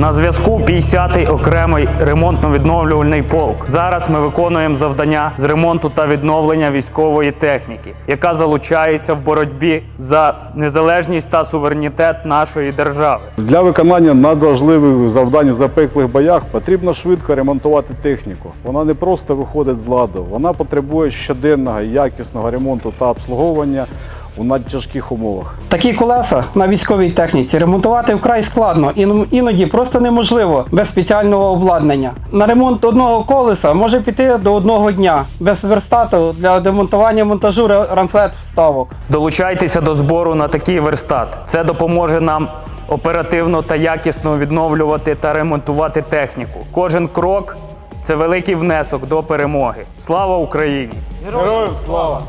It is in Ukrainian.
На зв'язку 50-й окремий ремонтно-відновлювальний полк. Зараз ми виконуємо завдання з ремонту та відновлення військової техніки, яка залучається в боротьбі за незалежність та суверенітет нашої держави. Для виконання надважливих завдань у запеклих боях потрібно швидко ремонтувати техніку. Вона не просто виходить з ладу, вона потребує щоденного якісного ремонту та обслуговування у надтяжких умовах. Такі колеса на військовій техніці ремонтувати вкрай складно, ін- іноді просто неможливо без спеціального обладнання. На ремонт одного колеса може піти до одного дня без верстату для демонтування монтажу рамфлет вставок. Долучайтеся до збору на такий верстат. Це допоможе нам оперативно та якісно відновлювати та ремонтувати техніку. Кожен крок це великий внесок до перемоги. Слава Україні! Героям слава!